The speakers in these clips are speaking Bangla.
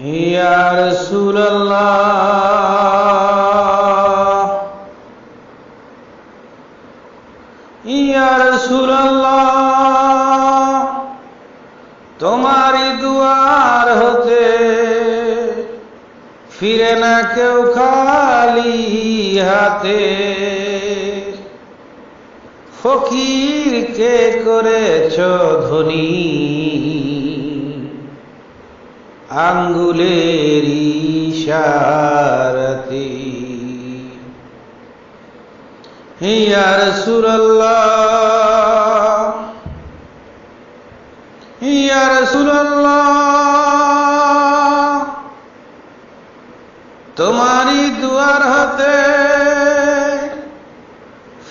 يا رسول الله يا رسول الله তোমারই দুয়ার হতে ফিরে না কেউ খালি হাতে ফকিরকে করেছ ধনী আঙ্গুলের ইশারাতে। ইয়া রাসূলুল্লাহ ইয়া রাসূলুল্লাহ তোমারই দুয়ার হতে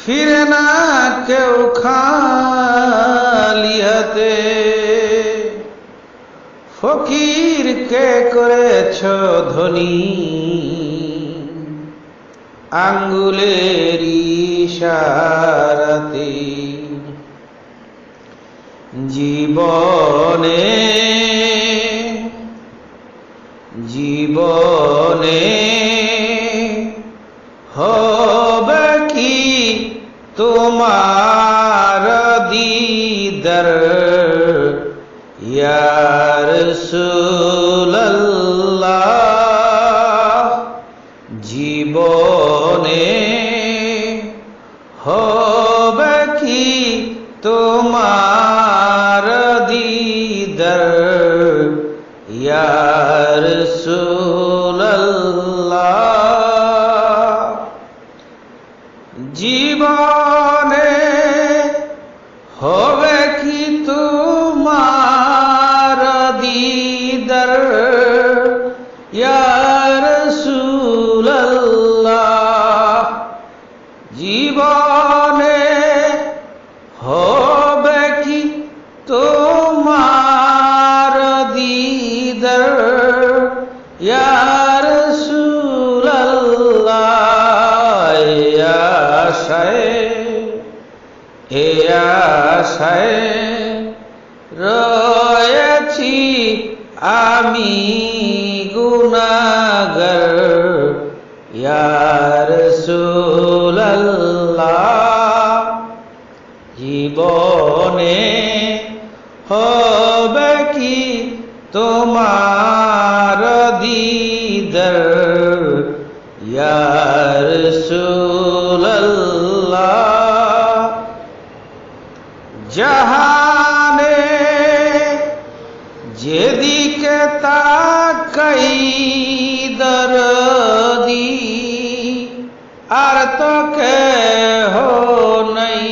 ফিরে না কেউ খালি হাতে। ফকিরকে করেছ ধনী? আঙ্গুলের ইশারাতে জীবনে জীবনে হবে কি তোমার দিদার? ইয়ার জীবনে হবে কি তোমার দিদার? ইয়ার দিদার ইয়ার সুল্লাহ জীবনে হবে কি তোমার দিদার? ইয়ার সুল্লাহ আশায় এ আশায় আমি গুনাগর ইয়ার জীবনে হবে কি তোমার দিদর ইয়ার সুল্লাহ যেদিকে তাকাই দরদি আর তো কেহ নাই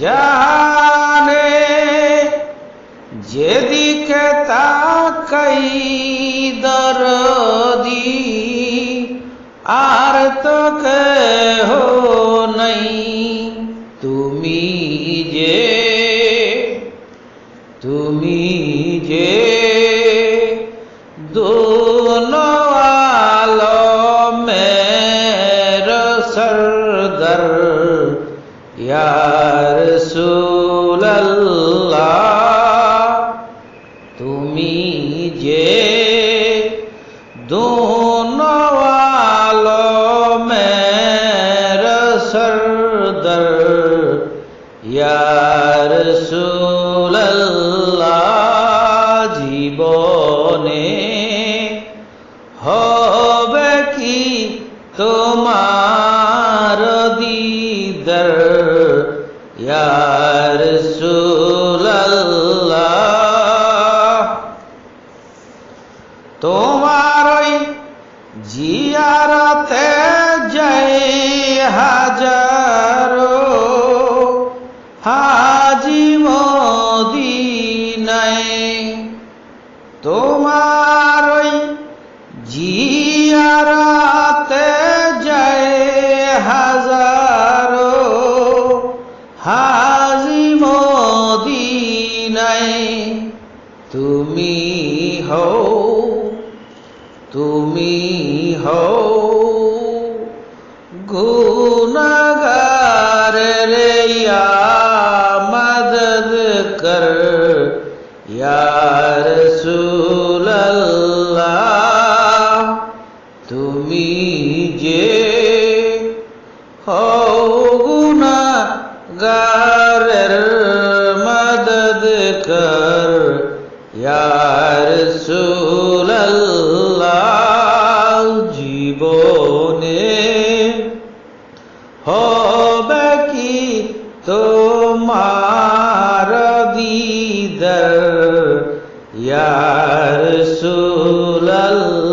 জানে যেদিকে তাকাই দরদি আর তো কেহ নাই তুমি যে তুমি যে দোনো আলমের সরদর ইয়ার সুল্লাহ তোমার ওই জিয়ারতে যাই হাজারো হাজি মদিনায়। তোমার তুমি হও তুমি হও। গুনাগার রে ইয়া মদদ কর ইয়া ইয়ার সুল্লাহ জীবনে হবে কি তোমার দিদার? ইয়ার সুল্লাহ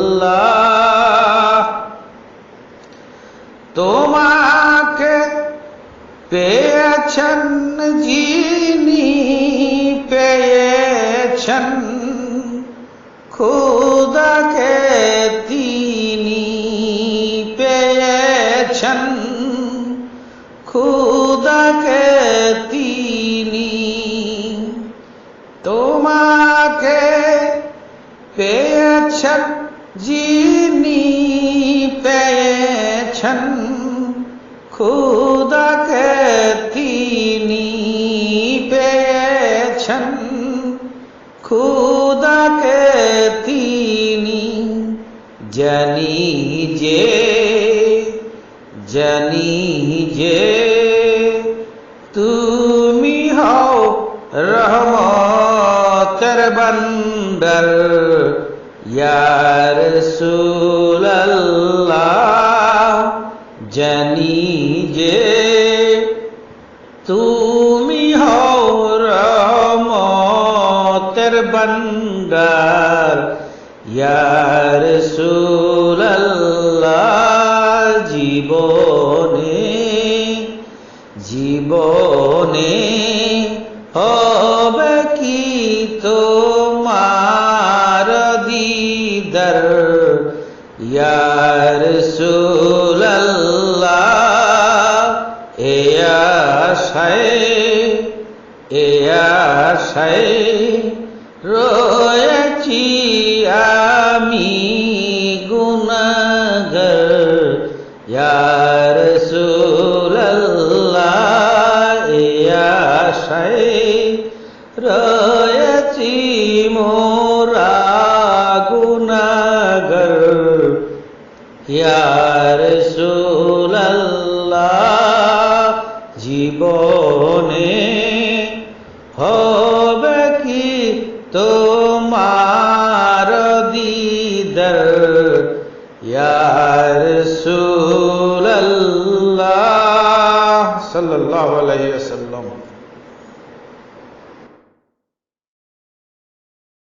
খুদাকে তিনি পেয়েছেন। খুদাকে তিনি তোমাকে পেয়েছেন যিনি পেয়েছেন। খুদাকে তিনি পেয়েছেন। খুদাকে যে জানি যে তুমি হও রহমতের বন্দর ইয়ার সুল্লাহ জানি যে তুমি হও রহমতের বন্দর ইয়ার সুল্লাহ জীবনে জীবনে হবে কি তোমার দিদার? ইয়ার সুল্লাহ এ আশায় রয়েছি ইয়ার সুল্লাহ জীবনে হবে কি তোমার দিদার? ইয়ার সুল্লাহ সাল্লাল্লাহু